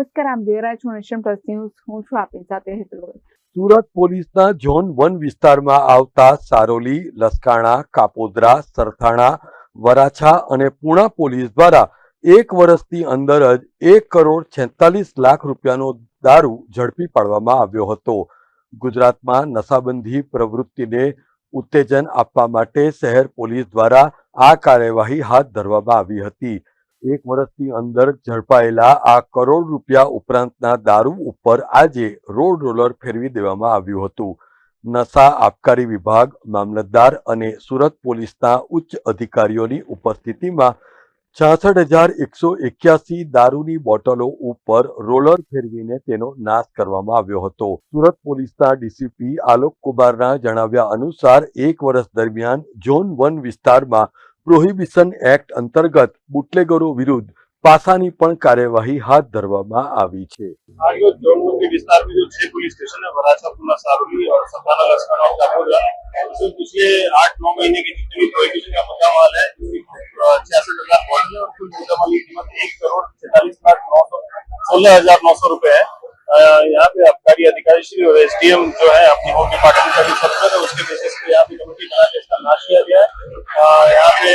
નમસ્કાર, આમ જોઈ છો નેશન હું છું આપની સાથે હેતુ સુરત પોલીસના ઝોન વન વિસ્તારમાં આવતા સારોલી, લસકાણા, કાપોદ્રા, સરથાણા, વરાછા અને પૂણા પોલીસ દ્વારા એક વર્ષની અંદર જ એક કરોડ છેતાલીસ લાખ રૂપિયાનો દારૂ ઝડપી પાડવામાં આવ્યો હતો. ગુજરાતમાં નશાબંધી પ્રવૃત્તિને ઉત્તેજન આપવા માટે શહેર પોલીસ દ્વારા આ કાર્યવાહી હાથ ધરવામાં આવી હતી. એક વર્ષની અંદર ઝડપાયેલા આ કરોડ રૂપિયા ઉપરાંતના દારૂ ઉપર આજે રોડ રોલર ફેરવી દેવામાં આવ્યું હતું. નશા આબકારી વિભાગ, મામલતદાર અને સુરત પોલીસના ઉચ્ચ અધિકારીઓની ઉપસ્થિતિમાં છાસઠ હજાર એકસો એક્યાસી દારૂની બોટલો ઉપર રોલર ફેરવીને તેનો નાશ કરવામાં આવ્યો હતો. સુરત પોલીસના ડીસીપી આલોક કુમારના જણાવ્યા અનુસાર, એક વર્ષ દરમિયાન ઝોન વન વિસ્તારમાં પ્રોહિબિશન એક્ટ અંતર્ગત બુટલેગરો વિરુદ્ધ પાસાની પણ કાર્યવાહી હાથ ધરવામાં આવી છે आज जो जौनपुर के विस्तार में जो छह पुलिस स्टेशन है वराछा पुना सारोली और सताना लश्कर और काकोदा उसमें पिछले आठ नौ महीने की जितनी भी प्रोहिबिशन का मुद्दा माल है छियासठ हजार बॉटल है और कुल मुद्दा माल की कीमत एक करोड़ तैतालीस लाख नौ सौ सोलह हजार नौ सौ रुपए है अ, यहाँ पे आबकारी अधिकारी श्री और एस डी एम जो है, अपनी होम डिपार्टमेंट का सत्र है, उसके बेसिस पे यहाँ पे कमेटी बना के इसका लाश लिया गया है। यहाँ पे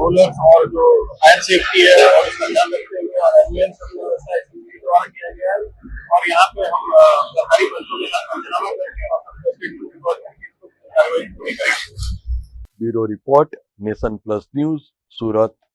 रोलर्स और जो फायर सेफ्टी है, और उसका ध्यान रखते हुए और एंबुलेंस द्वारा किया गया है। और यहाँ पे हम सरकारी बच्चों के साथ पंचनामा करके और कार्रवाई पूरी करेंगे। Bureau report, nation plus news, Surat.